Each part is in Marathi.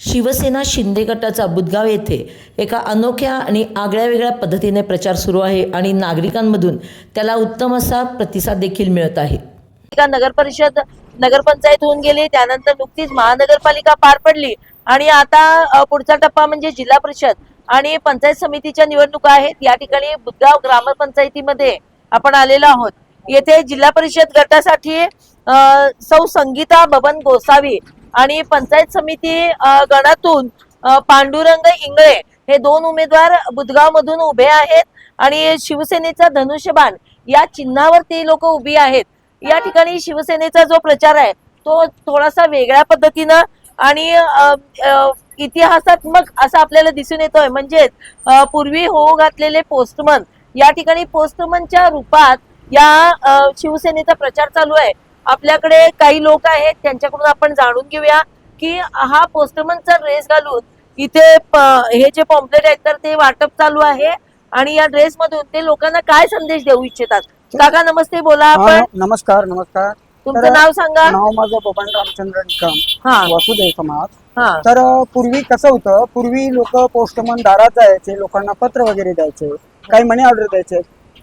शिवसेना शिंदे गटाचा बुदगाव येथे एका अनोख्या आणि आगळ्या वेगळ्या पद्धतीने प्रचार सुरू आहे आणि नागरिकांमधून त्याला उत्तम असा प्रतिसाद देखील मिळत आहे. नगर परिषद नगरपंचायत होऊन गेली त्यानंतर नुकतीच महानगरपालिका पार पडली. आणि आता पुढचा टप्पा म्हणजे जिल्हा परिषद आणि पंचायत समितीच्या निवडणुका आहेत. या ठिकाणी बुदगाव ग्रामपंचायतीमध्ये आपण आलेलो आहोत. येथे जिल्हा परिषद गटासाठी सौ संगीता बबन गोसावी आणि पंचायत समिती गणातून पांडुरंग इंगळे हे दोन उमेदवार बुदगाव मधून उभे आहेत. आणि शिवसेनेचा धनुष्यबाण या चिन्हावर ती लोक उभी आहेत. या ठिकाणी शिवसेनेचा जो प्रचार आहे तो थोडासा वेगळ्या पद्धतीनं आणि इतिहासात्मक असं आपल्याला दिसून येतोय. म्हणजेच पूर्वी होऊ घातलेले पोस्टमन या ठिकाणी पोस्टमनच्या रूपात या शिवसेनेचा प्रचार चालू आहे. आपल्याकडे काही लोक आहेत त्यांच्याकडून आपण जाणून घेऊया की हा पोस्टमनचा ड्रेस घालून इथे हे जे पॉम्पलेट आहेत तर ते वाटप चालू आहे. आणि या ड्रेस मधून ते लोकांना काय संदेश देऊ इच्छितात? काका नमस्ते बोला आपण. नमस्कार नमस्कार. तुमचं नाव सांगा. नाव माझं बबन रामचंद्र निकम हा. वासुदेव समाज. हा. तर पूर्वी कसं होतं पूर्वी लोक पोस्टमन दारात जायचे लोकांना पत्र वगैरे द्यायचे काही मनी ऑर्डर द्यायचे.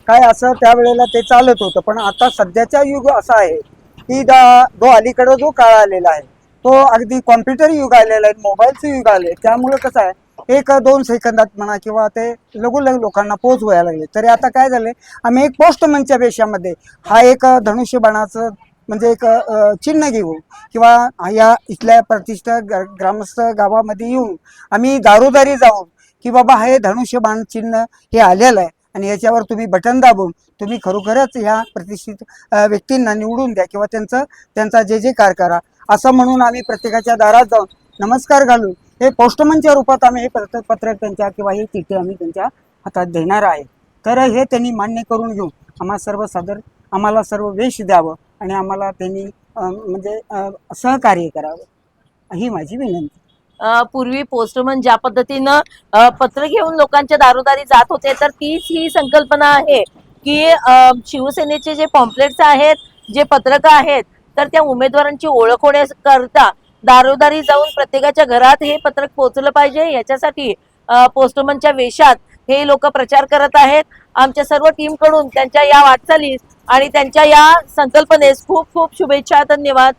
काय असं त्यावेळेला ते चालत होतं पण आता सध्याचा युग असा आहे की जो अलीकडं जो काळ आलेला आहे तो अगदी कॉम्प्युटर युग आलेला आहे मोबाईलचं युग आले. त्यामुळे कसं आहे एक दोन सेकंदात म्हणा किंवा ते लघुलघु लोकांना पोच व्हायला लागले. तरी आता काय झाले आम्ही एक पोस्टमनच्या पेशामध्ये हा एक धनुष्यबाणाचं म्हणजे एक चिन्ह घेऊन किंवा या इथल्या प्रतिष्ठा ग्रामस्थ गावामध्ये येऊन आम्ही दारोदारी जाऊन की बाबा हे धनुष्यबाण चिन्ह हे आलेलं आहे. आणि याच्यावर तुम्ही बटन दाबून तुम्ही खरोखरच ह्या प्रतिष्ठित व्यक्तींना निवडून द्या किंवा त्यांचं त्यांचा जे जे कार करा. असं म्हणून आम्ही प्रत्येकाच्या दारात जाऊन नमस्कार घालून हे पोस्टमनच्या रूपात आम्ही हे पत्र त्यांच्या किंवा हे चिठ्ठी आम्ही त्यांच्या हातात देणार आहे. तर हे त्यांनी मान्य करून घेऊन आम्हा सर्व सादर आम्हाला सर्व वेश द्यावं आणि आम्हाला त्यांनी म्हणजे सहकार्य करावं. ही माझी विनंती. पूर्वी पोस्टमन ज्या पद्धतीनं पत्र घेऊन लोकांच्या दारोदारी जात होते तर तीच ही संकल्पना आहे की शिवसेनेचे जे पॉम्पलेट्स आहेत जे पत्रकं आहेत तर त्या उमेदवारांची ओळख होण्याकरता दारोदारी जाऊन प्रत्येकाच्या घरात हे पत्रक पोहोचलं पाहिजे. याच्यासाठी पोस्टमनच्या वेशात हे लोक प्रचार करत आहेत. आमच्या सर्व टीमकडून त्यांच्या या वाटचालीस आणि त्यांच्या या संकल्पनेस खूप खूप शुभेच्छा धन्यवाद.